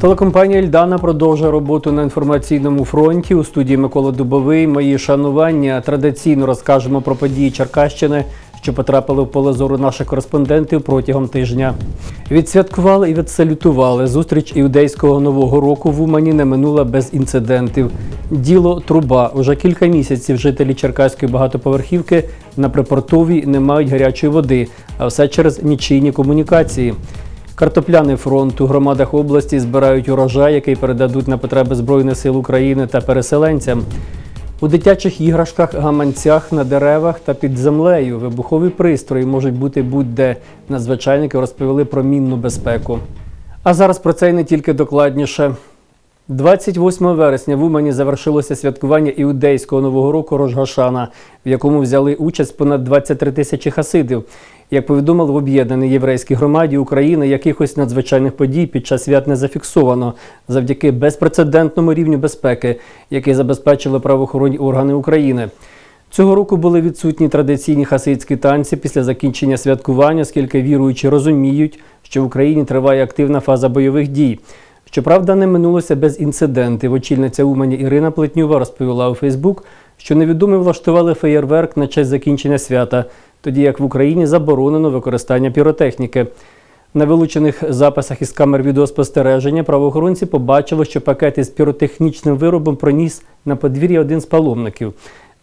Телекомпанія Ільдана продовжує роботу на інформаційному фронті. У студії Микола Дубовий. Мої шанування традиційно розкажемо про події Черкащини, що потрапили в поле зору наших кореспондентів протягом тижня. Відсвяткували і відсалютували. Зустріч іудейського нового року в Умані не минула без інцидентів. Діло труба. Уже кілька місяців жителі Черкаської багатоповерхівки на припортовій не мають гарячої води, а все через нічийні комунікації. Картопляний фронт у громадах області збирають урожай, який передадуть на потреби Збройних сил України та переселенцям. У дитячих іграшках, гаманцях, на деревах та під землею вибухові пристрої можуть бути будь-де. Надзвичайники розповіли про мінну безпеку. А зараз про це й не тільки докладніше. 28 вересня в Умані завершилося святкування іудейського нового року Рожгашана, в якому взяли участь понад 23 тисячі хасидів. Як повідомили в об'єднаній єврейській громаді України, якихось надзвичайних подій під час свят не зафіксовано завдяки безпрецедентному рівню безпеки, який забезпечили правоохоронні органи України. Цього року були відсутні традиційні хасидські танці після закінчення святкування, оскільки віруючі розуміють, що в Україні триває активна фаза бойових дій. Щоправда, не минулося без інцидентів. Очільниця Умані Ірина Плетнюва розповіла у Фейсбук, що невідомі влаштували феєрверк на честь закінчення свята, тоді як в Україні заборонено використання піротехніки. На вилучених записах із камер відеоспостереження правоохоронці побачили, що пакет із піротехнічним виробом проніс на подвір'я один з паломників.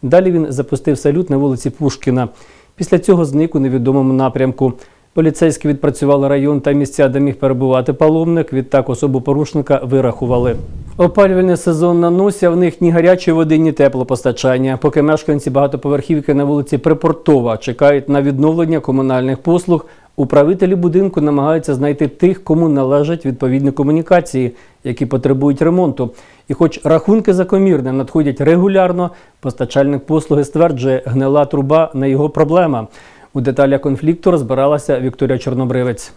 Далі він запустив салют на вулиці Пушкіна. Після цього зник у невідомому напрямку. Поліцейські відпрацювали район та місця, де міг перебувати паломник. Відтак особу порушника вирахували. Опалювальний сезон на носі, а в них ні гарячої води, ні теплопостачання. Поки мешканці багатоповерхівки на вулиці Припортова чекають на відновлення комунальних послуг, управителі будинку намагаються знайти тих, кому належать відповідні комунікації, які потребують ремонту. І хоч рахунки за комірне надходять регулярно, постачальник послуги стверджує, гнила труба не його проблема. У деталях конфлікту розбиралася Вікторія Чорнобривець.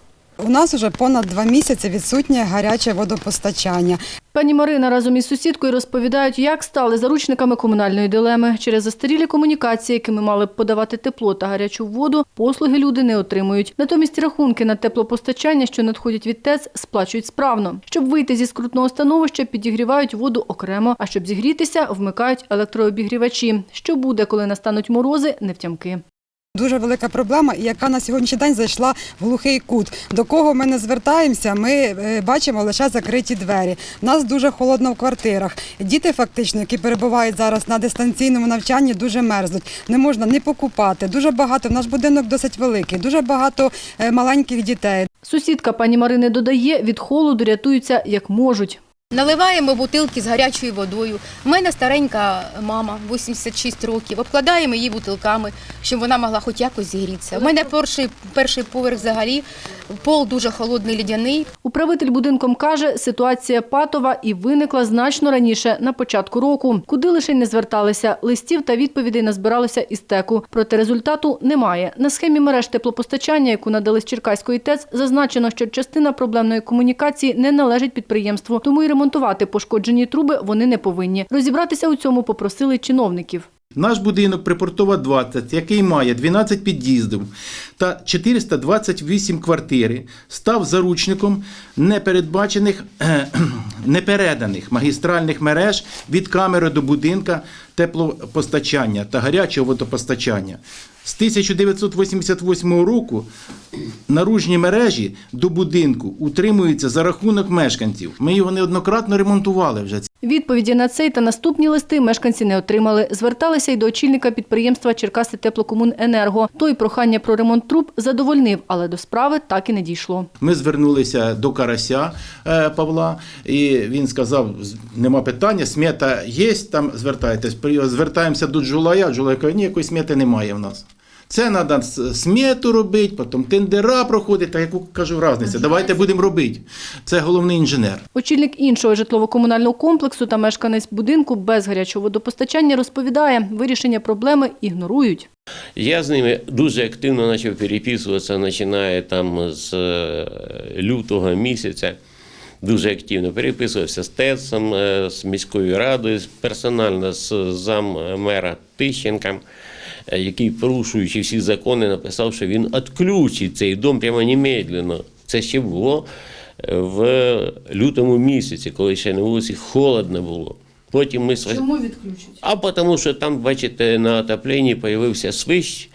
У нас вже понад два місяці відсутнє гаряче водопостачання. Пані Марина разом із сусідкою розповідають, як стали заручниками комунальної дилеми. Через застарілі комунікації, якими мали б подавати тепло та гарячу воду, послуги люди не отримують. Натомість рахунки на теплопостачання, що надходять від ТЕЦ, сплачують справно. Щоб вийти зі скрутного становища, підігрівають воду окремо, а щоб зігрітися, вмикають електрообігрівачі. Що буде, коли настануть морози, невтямки. Дуже велика проблема, яка на сьогоднішній день зайшла в глухий кут. До кого ми не звертаємося, ми е, бачимо лише закриті двері. Нас дуже холодно в квартирах. Діти, фактично, які перебувають зараз на дистанційному навчанні, дуже мерзнуть. Не можна ні покупати. Дуже багато. Наш будинок досить великий, дуже багато е, маленьких дітей. Сусідка пані Марини додає, від холоду рятуються як можуть. Наливаємо бутилки з гарячою водою. У мене старенька мама, 86 років. Обкладаємо її бутилками, щоб вона могла хоч якось зігрітися. У мене перший, перший поверх взагалі, пол дуже холодний, лідяний. Управитель будинком каже, ситуація патова і виникла значно раніше, на початку року. Куди лише не зверталися, листів та відповідей назбиралося із теку. Проте результату немає. На схемі мереж теплопостачання, яку надали з Черкаської ТЕЦ, зазначено, що частина проблемної комунікації не належить підприємству, тому і ремонтувати пошкоджені труби вони не повинні. Розібратися у цьому попросили чиновників. Наш будинок Припортова 20, який має 12 під'їздів та 428 квартири, став заручником непередбачених, непереданих магістральних мереж від камери до будинка теплопостачання та гарячого водопостачання. З 1988 року наружні мережі до будинку утримуються за рахунок мешканців. Ми його неоднократно ремонтували вже. Відповіді на цей та наступні листи мешканці не отримали. Зверталися й до очільника підприємства Черкаси Теплокомуненерго. Той прохання про ремонт труб задовольнив, але до справи так і не дійшло. Ми звернулися до Карася е, Павла, і він сказав: «З- нема питання, смета є, там звертайтесь. При- Звертаємося до Джулая. Джулай каже, ні, якої смети немає в нас. Це треба смету робити, потім тендера проходити, та яку кажу разниця. Давайте будемо робити. Це головний інженер. Очільник іншого житлово-комунального комплексу та мешканець будинку без гарячого водопостачання розповідає, вирішення проблеми ігнорують. Я з ними дуже активно почав переписуватися, починає там з е, лютого місяця. Дуже активно переписувався з ТЕЦом, е, з міською радою, персонально з зам мера Тищенком, е, який, порушуючи всі закони, написав, що він відключить цей дом прямо немедленно. Це ще було в лютому місяці, коли ще на вулиці холодно було. Потім ми Чому відключить? а тому, що там, бачите, на отопленні з'явився свищ.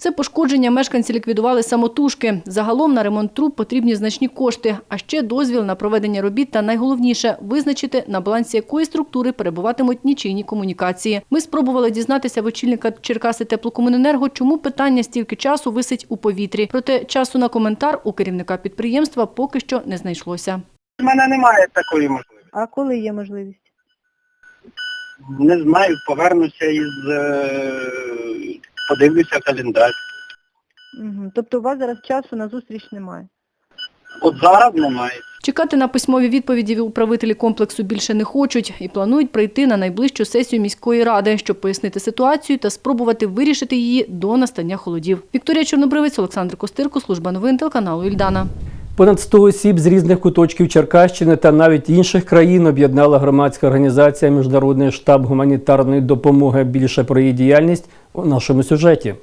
Це пошкодження мешканці ліквідували самотужки. Загалом на ремонт труб потрібні значні кошти, а ще дозвіл на проведення робіт та найголовніше визначити, на балансі якої структури перебуватимуть нічийні комунікації. Ми спробували дізнатися в очільника Черкаси теплокомуненерго, чому питання стільки часу висить у повітрі. Проте часу на коментар у керівника підприємства поки що не знайшлося. У мене немає такої можливості. А коли є можливість? Не знаю, повернуся із е, подивлюся календар. Угу. Тобто у вас зараз часу на зустріч немає. От зараз немає. Чекати на письмові відповіді управителі комплексу більше не хочуть і планують прийти на найближчу сесію міської ради, щоб пояснити ситуацію та спробувати вирішити її до настання холодів. Вікторія Чорнобривець, Олександр Костирко, служба новин телеканалу Ільдана. Понад 100 осіб з різних куточків Черкащини та навіть інших країн об'єднала громадська організація Міжнародний штаб гуманітарної допомоги. Більше про її діяльність у нашому сюжеті.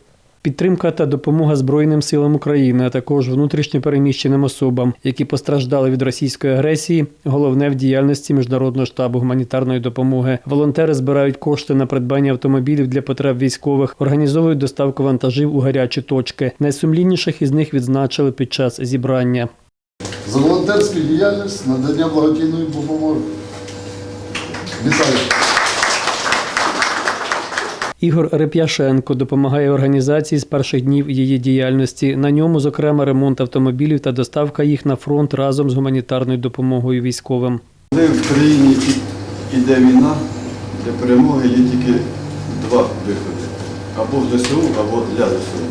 Підтримка та допомога Збройним силам України, а також внутрішньо переміщеним особам, які постраждали від російської агресії. Головне в діяльності міжнародного штабу гуманітарної допомоги. Волонтери збирають кошти на придбання автомобілів для потреб військових, організовують доставку вантажів у гарячі точки. Найсумлінніших із них відзначили під час зібрання. За волонтерську діяльність надання благодійної допомоги. Вітаю! Ігор Реп'яшенко допомагає організації з перших днів її діяльності. На ньому, зокрема, ремонт автомобілів та доставка їх на фронт разом з гуманітарною допомогою військовим. Коли в країні іде війна, для перемоги є тільки два виходи. Або в ЗСУ, або для ЗСУ.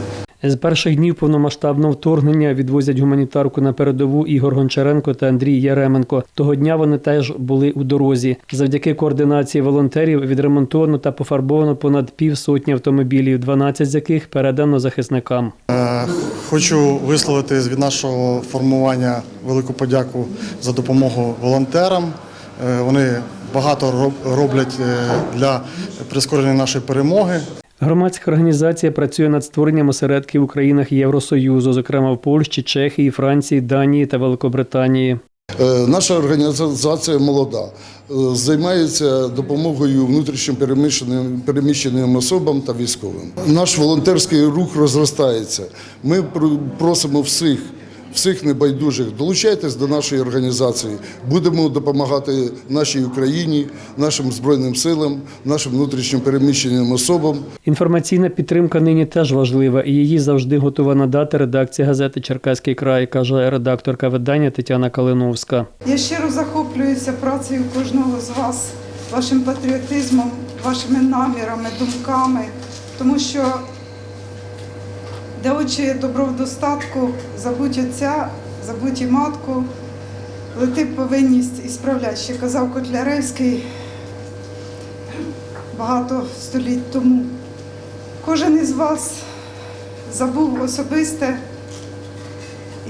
З перших днів повномасштабного вторгнення відвозять гуманітарку на передову Ігор Гончаренко та Андрій Яременко. Того дня вони теж були у дорозі. Завдяки координації волонтерів відремонтовано та пофарбовано понад півсотні автомобілів, 12 з яких передано захисникам. Е, Хочу висловити від нашого формування велику подяку за допомогу волонтерам. Е, Вони багато роблять е, для прискорення нашої перемоги. Громадська організація працює над створенням осередків у країнах Євросоюзу, зокрема в Польщі, Чехії, Франції, Данії та Великобританії. Е, Наша організація молода, е, займається допомогою внутрішньо переміщеним, переміщеним особам та військовим. Наш волонтерський рух розростається. Ми пр- просимо всіх. Всіх небайдужих долучайтесь до нашої організації. Будемо допомагати нашій Україні, нашим збройним силам, нашим внутрішньо переміщеним особам. Інформаційна підтримка нині теж важлива, і її завжди готова надати редакція газети Черкаський край, каже редакторка видання Тетяна Калиновська. Я щиро захоплююся працею кожного з вас, вашим патріотизмом, вашими намірами, думками, тому що де очі добро достатку, забудь отця, забудь і матку, лети повинність і справлять, ще казав Котляревський багато століть тому. Кожен із вас забув особисте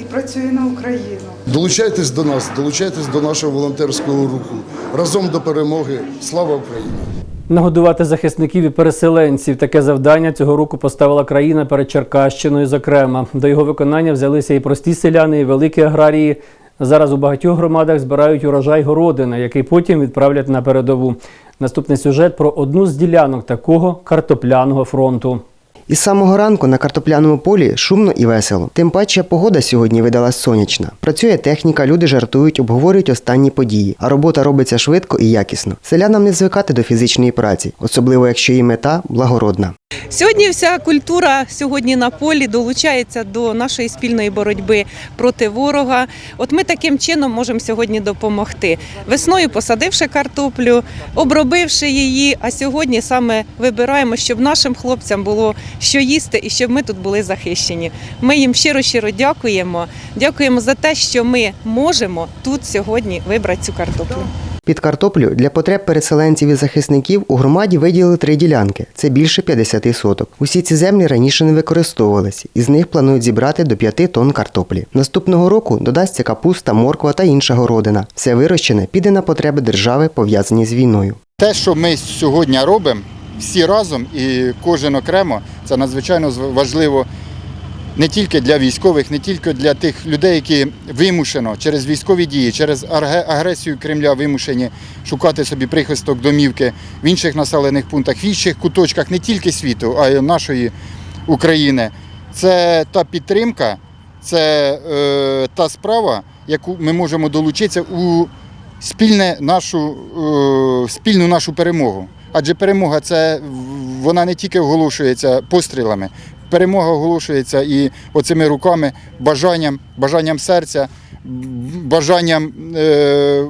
і працює на Україну. Долучайтесь до нас, долучайтесь до нашого волонтерського руху. Разом до перемоги. Слава Україні! Нагодувати захисників і переселенців таке завдання цього року поставила країна перед Черкащиною. Зокрема, до його виконання взялися і прості селяни, і великі аграрії. Зараз у багатьох громадах збирають урожай городини, який потім відправлять на передову. Наступний сюжет про одну з ділянок такого картопляного фронту. Із самого ранку на картопляному полі шумно і весело. Тим паче погода сьогодні видалась сонячна. Працює техніка, люди жартують, обговорюють останні події, а робота робиться швидко і якісно. Селянам не звикати до фізичної праці, особливо якщо її мета благородна. Сьогодні вся культура сьогодні на полі долучається до нашої спільної боротьби проти ворога. От ми таким чином можемо сьогодні допомогти. Весною посадивши картоплю, обробивши її. А сьогодні саме вибираємо, щоб нашим хлопцям було що їсти і щоб ми тут були захищені. Ми їм щиро щиро дякуємо. Дякуємо за те, що ми можемо тут сьогодні вибрати цю картоплю. Під картоплю для потреб переселенців і захисників у громаді виділили три ділянки. Це більше 50 соток. Усі ці землі раніше не використовувалися, із них планують зібрати до 5 тонн картоплі. Наступного року додасться капуста, морква та інша городина. Все вирощене піде на потреби держави, пов'язані з війною. Те, що ми сьогодні робимо, всі разом і кожен окремо, це надзвичайно важливо не тільки для військових, не тільки для тих людей, які вимушено через військові дії, через агресію Кремля вимушені шукати собі прихисток домівки в інших населених пунктах, в інших куточках не тільки світу, а й нашої України. Це та підтримка, це е, та справа, яку ми можемо долучитися у спільне нашу, е, спільну нашу перемогу. Адже перемога це вона не тільки оголошується пострілами, перемога оголошується і оцими руками, бажанням, бажанням серця, бажанням е,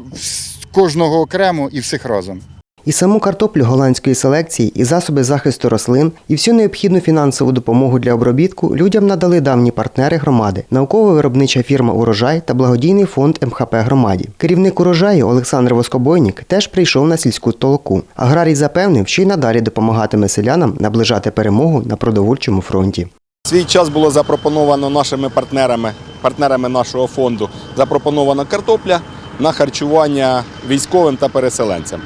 кожного окремо і всіх разом. І саму картоплю голландської селекції, і засоби захисту рослин, і всю необхідну фінансову допомогу для обробітку людям надали давні партнери громади, науково-виробнича фірма Урожай та благодійний фонд МХП громаді. Керівник урожаю Олександр Воскобойнік теж прийшов на сільську толоку. Аграрій запевнив, що й надалі допомагатиме селянам наближати перемогу на продовольчому фронті. Свій час було запропоновано нашими партнерами, партнерами нашого фонду, запропонована картопля на харчування військовим та переселенцям.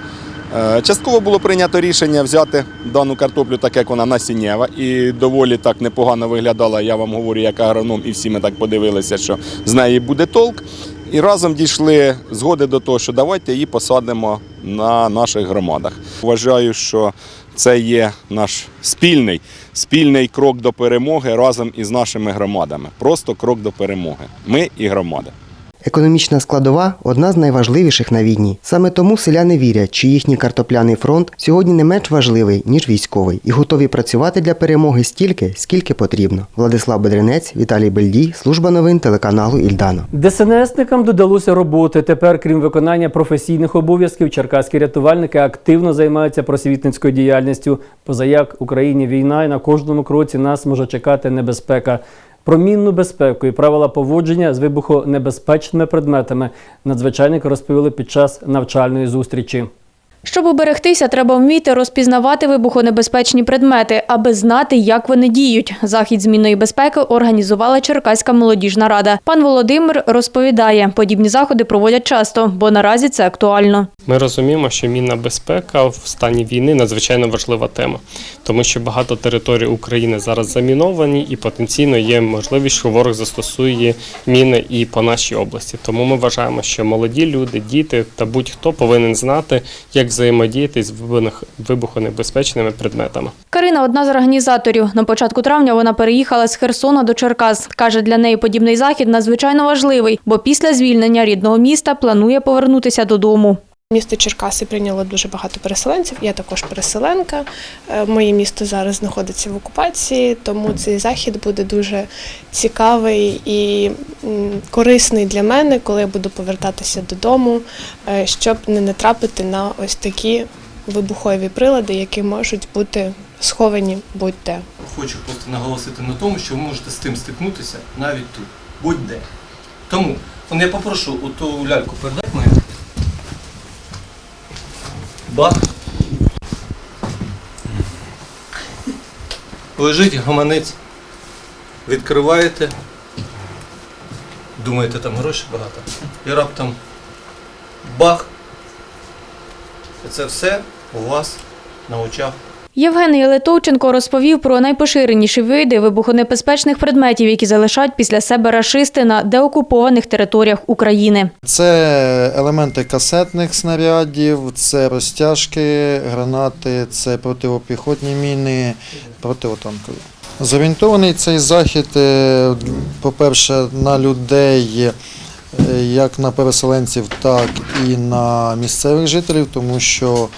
Е, Частково було прийнято рішення взяти дану картоплю, так як вона насіннєва і доволі так непогано виглядала. Я вам говорю, як агроном, і всі ми так подивилися, що з неї буде толк. І разом дійшли згоди до того, що давайте її посадимо на наших громадах. Вважаю, що це є наш спільний, спільний крок до перемоги разом із нашими громадами. Просто крок до перемоги. Ми і громада. Економічна складова одна з найважливіших на війні. Саме тому селяни вірять, що їхній картопляний фронт сьогодні не менш важливий, ніж військовий, і готові працювати для перемоги стільки, скільки потрібно. Владислав Бедренець, Віталій Бельдій, служба новин телеканалу Ільдано. ДСНСникам додалося роботи. Тепер, крім виконання професійних обов'язків, черкаські рятувальники активно займаються просвітницькою діяльністю. Позаяк Україні війна і на кожному кроці нас може чекати небезпека. Про мінну безпеку і правила поводження з вибухонебезпечними предметами надзвичайники розповіли під час навчальної зустрічі. Щоб уберегтися, треба вміти розпізнавати вибухонебезпечні предмети, аби знати, як вони діють. Захід змінної безпеки організувала Черкаська молодіжна рада. Пан Володимир розповідає, подібні заходи проводять часто, бо наразі це актуально. Ми розуміємо, що мінна безпека в стані війни надзвичайно важлива тема, тому що багато територій України зараз заміновані, і потенційно є можливість, що ворог застосує міни і по нашій області. Тому ми вважаємо, що молоді люди, діти та будь-хто повинен знати, як взаємодіяти з вибухонебезпечними предметами. Карина одна з організаторів. На початку травня вона переїхала з Херсона до Черкас. Каже, для неї подібний захід надзвичайно важливий, бо після звільнення рідного міста планує повернутися додому. Місто Черкаси прийняло дуже багато переселенців. Я також переселенка. Е, Моє місто зараз знаходиться в окупації, тому цей захід буде дуже цікавий і корисний для мене, коли я буду повертатися додому, е, щоб не натрапити на ось такі вибухові прилади, які можуть бути сховані будь-де. Хочу просто наголосити на тому, що ви можете з тим стикнутися навіть тут, будь-де. Тому я попрошу оту ляльку передати мою. Бах. Лежить гаманець. Відкриваєте. Думаєте, там грошей багато. І раптом бах. І це все у вас на очах. Євгеній Литовченко розповів про найпоширеніші види вибухонебезпечних предметів, які залишають після себе рашисти на деокупованих територіях України. Це елементи касетних снарядів, це розтяжки, гранати, це протипіхотні міни, противотанкові. Зорієнтований цей захід, е, по-перше, на людей, як на переселенців, так і на місцевих жителів, тому що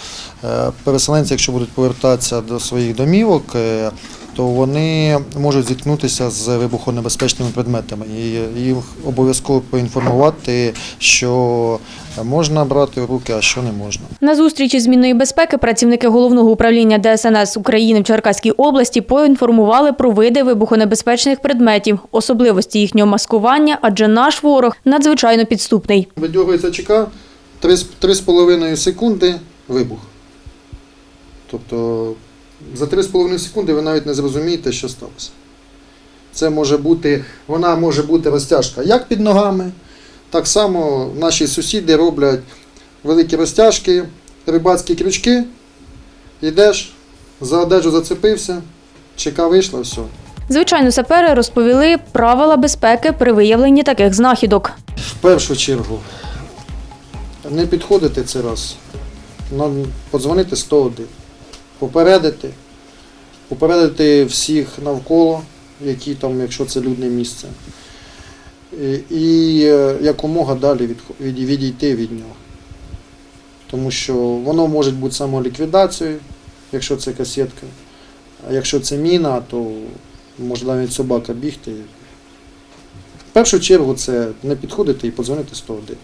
е, переселенці, якщо будуть повертатися до своїх домівок, е, то вони можуть зіткнутися з вибухонебезпечними предметами. І їх обов'язково поінформувати, що можна брати в руки, а що не можна. На зустрічі з мінної безпеки працівники головного управління ДСНС України в Черкаській області поінформували про види вибухонебезпечних предметів, особливості їхнього маскування, адже наш ворог надзвичайно підступний. Видьоргується ЧК, 3,5 секунди вибух. Тобто за 3,5 секунди ви навіть не зрозумієте, що сталося. Це може бути, вона може бути розтяжка як під ногами, так само наші сусіди роблять великі розтяжки, рибацькі крючки, йдеш, за одежу зацепився, ЧК вийшла, все. Звичайно, сапери розповіли правила безпеки при виявленні таких знахідок. В першу чергу не підходити це раз. Подзвонити 101, попередити, попередити всіх навколо, які там, якщо це людне місце. І, е, якомога далі відійти від нього. Тому що воно може бути самоліквідацією, якщо це касетка. А якщо це міна, то може навіть собака бігти. В першу чергу це не підходити і подзвонити 101.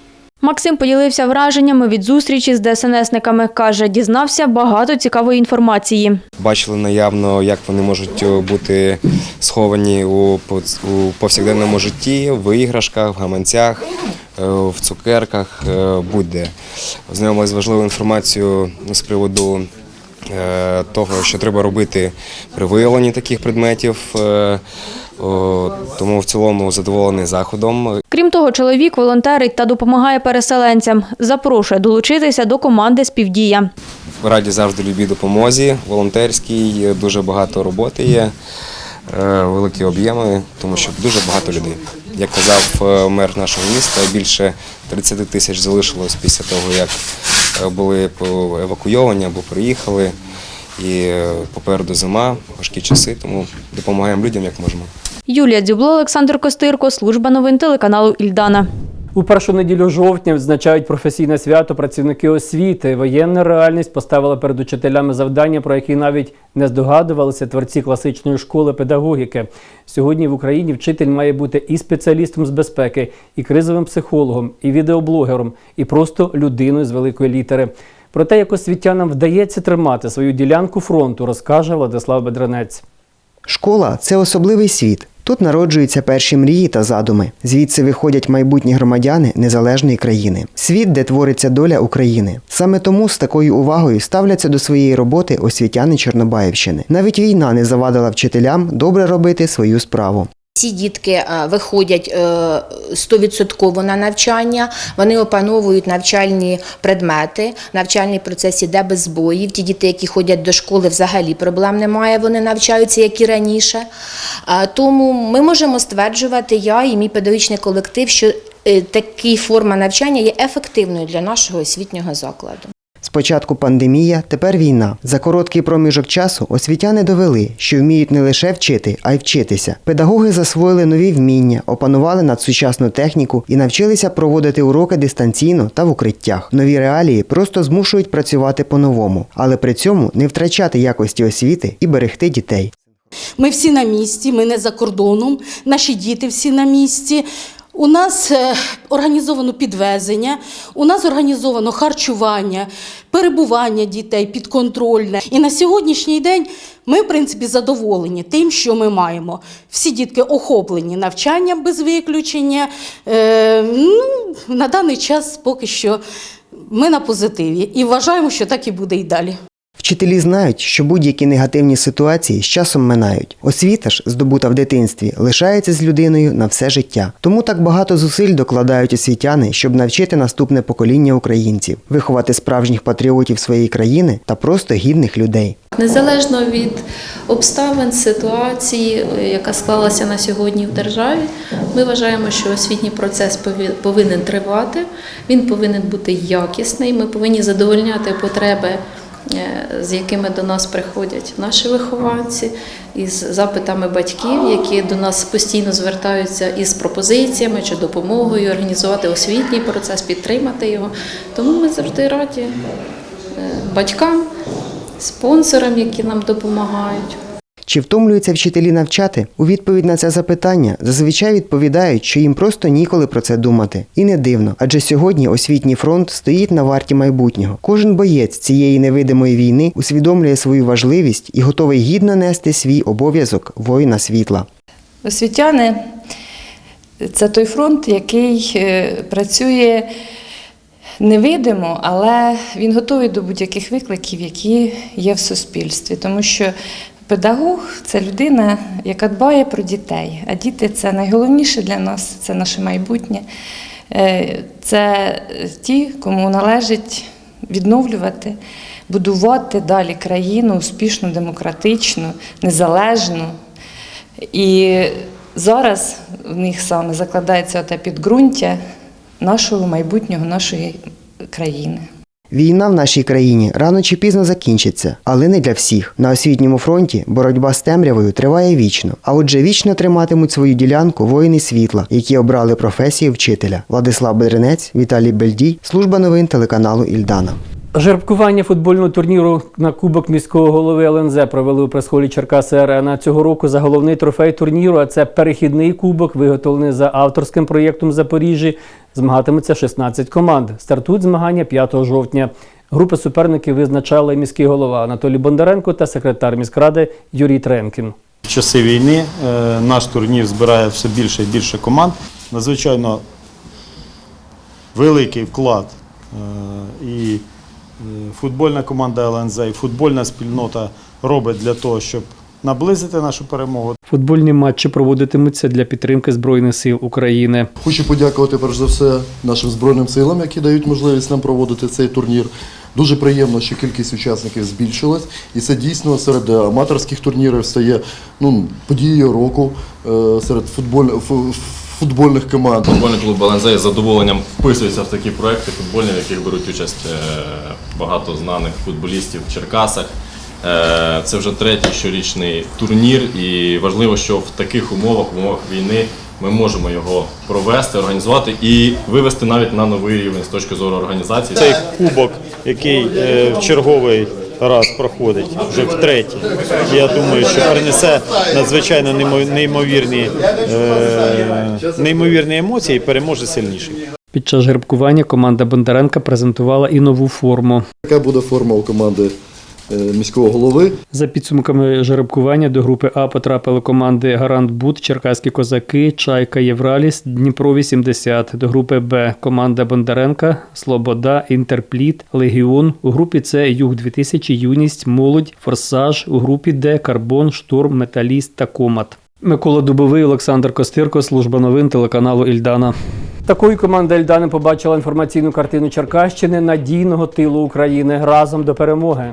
Максим поділився враженнями від зустрічі з ДСНСниками. Каже, дізнався багато цікавої інформації. Бачили наявно, як вони можуть е, бути сховані у, повсякденному житті, в іграшках, в гаманцях, е, в цукерках, е, будь-де. Ознайомилися з важливою інформацією з приводу того, що треба робити при виявленні таких предметів. Е, Тому в цілому задоволений заходом. Крім того, чоловік волонтерить та допомагає переселенцям. Запрошує долучитися до команди Співдія. Раді завжди любій допомозі, волонтерській, дуже багато роботи є, е, великі об'єми, тому що дуже багато людей. Як казав е, мер нашого міста, більше 30 тисяч залишилось після того, як е, були по- евакуйовані або приїхали. І е, попереду зима, важкі часи, тому допомагаємо людям як можемо. Юлія Дзюбло, Олександр Костирко, служба новин телеканалу Ільдана. У першу неділю жовтня відзначають професійне свято працівники освіти. Воєнна реальність поставила перед учителями завдання, про які навіть не здогадувалися творці класичної школи педагогіки. Сьогодні в Україні вчитель має бути і спеціалістом з безпеки, і кризовим психологом, і відеоблогером, і просто людиною з великої літери. Про те, як освітянам вдається тримати свою ділянку фронту, розкаже Владислав Бедренець. Школа це особливий світ. Тут народжуються перші мрії та задуми. Звідси виходять майбутні громадяни незалежної країни. Світ, де твориться доля України. Саме тому з такою увагою ставляться до своєї роботи освітяни Чорнобаївщини. Навіть війна не завадила вчителям добре робити свою справу. Ці дітки е, виходять е, стовідсотково на навчання, вони опановують навчальні предмети, навчальний процес іде без збоїв. Ті діти, які ходять до школи, взагалі проблем немає, вони навчаються, як і раніше. Тому ми можемо стверджувати, я і мій педагогічний колектив, що е, така форма навчання є ефективною для нашого освітнього закладу. Спочатку пандемія, тепер війна. За короткий проміжок часу освітяни довели, що вміють не лише вчити, а й вчитися. Педагоги засвоїли нові вміння, опанували надсучасну техніку і навчилися проводити уроки дистанційно та в укриттях. Нові реалії просто змушують працювати по-новому, але при цьому не втрачати якості освіти і берегти дітей. Ми всі на місці, ми не за кордоном, наші діти всі на місці. У нас е, організовано підвезення, у нас організовано харчування, перебування дітей підконтрольне. І на сьогоднішній день ми, в принципі, задоволені тим, що ми маємо. Всі дітки охоплені навчанням без виключення. Е, ну, на даний час поки що ми на позитиві і вважаємо, що так і буде і далі. Вчителі знають, що будь-які негативні ситуації з часом минають. Освіта ж, здобута в дитинстві, лишається з людиною на все життя. Тому так багато зусиль докладають освітяни, щоб навчити наступне покоління українців, виховати справжніх патріотів своєї країни та просто гідних людей. Незалежно від обставин, ситуації, яка склалася на сьогодні в державі, ми вважаємо, що освітній процес повинен тривати, він повинен бути якісний. Ми повинні задовольняти потреби, з якими до нас приходять наші вихованці, із запитами батьків, які до нас постійно звертаються із пропозиціями чи допомогою організувати освітній процес, підтримати його. Тому ми завжди раді е, батькам, спонсорам, які нам допомагають. Чи втомлюються вчителі навчати? У відповідь на це запитання зазвичай відповідають, що їм просто ніколи про це думати. І не дивно, адже сьогодні освітній фронт стоїть на варті майбутнього. Кожен боєць цієї невидимої війни усвідомлює свою важливість і готовий гідно нести свій обов'язок воїна світла. Освітяни це той фронт, який е, працює невидимо, але він готовий до будь-яких викликів, які є в суспільстві. Тому що педагог це людина, яка дбає про дітей. А діти це найголовніше для нас, це наше майбутнє. Е, Це ті, кому належить відновлювати, будувати далі країну успішну, демократичну, незалежну. І зараз в них саме закладається те підґрунтя нашого майбутнього, нашої країни. Війна в нашій країні рано чи пізно закінчиться, але не для всіх. На освітньому фронті боротьба з темрявою триває вічно. А отже, вічно триматимуть свою ділянку воїни світла, які обрали професію вчителя. Владислав Бедренець, Віталій Бельдій, служба новин телеканалу Ільдана. Жеребкування футбольного турніру на Кубок міського голови ЛНЗ провели у прес-холі Черкаси Арена. Цього року за головний трофей турніру, а це перехідний кубок, виготовлений за авторським проєктом Запоріжжі. Змагатиметься 16 команд. Стартують змагання 5 жовтня. Групи суперників визначали міський голова Анатолій Бондаренко та секретар міськради Юрій Тренкін. В часи війни е, наш турнір збирає все більше і більше команд. Надзвичайно великий вклад е, і е, футбольна команда ЛНЗ, і футбольна спільнота робить для того, щоб наблизити нашу перемогу. Футбольні матчі проводитимуться для підтримки Збройних сил України. Хочу подякувати перш за все нашим збройним силам, які дають можливість нам проводити цей турнір. Дуже приємно, що кількість учасників збільшилась, і це дійсно серед аматорських турнірів стає ну, подією року е, серед футболь, футбольних команд. Футбольний клуб ЛНЗ із задоволенням вписується в такі проекти футбольні, в яких беруть участь е, багато знаних футболістів в Черкасах. Е, Це вже третій щорічний турнір, і важливо, що в таких умовах, в умовах війни, ми можемо його провести, організувати і вивести навіть на новий рівень з точки зору організації. Цей кубок, який е, в черговий раз проходить вже втретє, я думаю, що принесе надзвичайно неймо- неймовірні, е, неймовірні емоції і переможе сильніший. Під час жеребкування команда Бондаренка презентувала і нову форму. Яка буде форма у команди міського голови? За підсумками жеребкування до групи А потрапили команди Гарант Бут, Черкаські козаки, Чайка Євраліс, Дніпро 80. До групи Б команда Бондаренка, Слобода, Інтерпліт, Легіон. У групі С Юг 2000, Юність, Молодь, Форсаж. У групі Д Карбон, Штурм, Металіст та Комат. Микола Дубовий, Олександр Костирко, служба новин телеканалу Ільдана. Такою команда Ільдани побачила інформаційну картину Черкащини надійного тилу України разом до перемоги.